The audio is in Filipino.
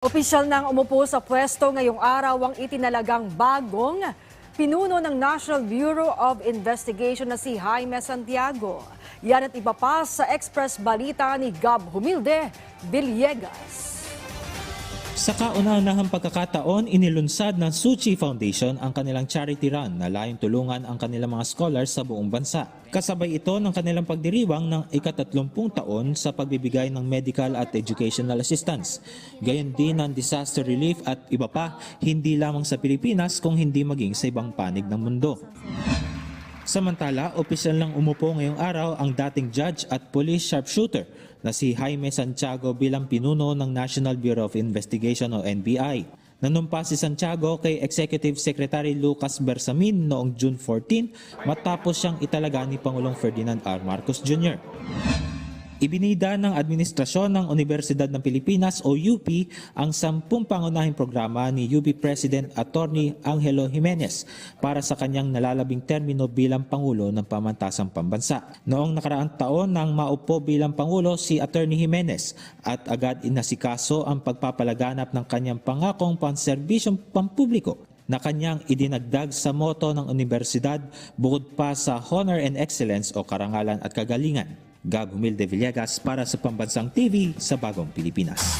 Opisyal nang umupo sa pwesto ngayong araw ang itinalagang bagong pinuno ng National Bureau of Investigation na si Jaime Santiago. Yan at iba sa Express Balita ni Gab Humilde Villegas. Sa kauna-unahang pagkakataon, inilunsad ng Suchi Foundation ang kanilang charity run na layong tulungan ang kanilang mga scholars sa buong bansa. Kasabay ito ng kanilang pagdiriwang ng ikatatlumpung taon sa pagbibigay ng medical at educational assistance. Gayon din ang disaster relief at iba pa, hindi lamang sa Pilipinas kung hindi maging sa ibang panig ng mundo. Samantala, opisyal lang umupo ngayong araw ang dating judge at police sharpshooter na si Jaime Santiago bilang pinuno ng National Bureau of Investigation o NBI. Nanumpa si Santiago kay Executive Secretary Lucas Bersamin noong June 14 matapos siyang italaga ni Pangulong Ferdinand R. Marcos Jr. Ibinida ng Administrasyon ng Universidad ng Pilipinas o UP ang sampung pangunahing programa ni UP President Attorney Angelo Jimenez para sa kanyang nalalabing termino bilang Pangulo ng Pamantasang Pambansa. Noong nakaraang taon nang maupo bilang Pangulo si Attorney Jimenez at agad inasikaso ang pagpapalaganap ng kanyang pangakong panserbisyong pampubliko na kanyang idinagdag sa moto ng universidad bukod pa sa Honor and Excellence o Karangalan at Kagalingan. Gab Humilde Villegas para sa Pambansang TV sa Bagong Pilipinas.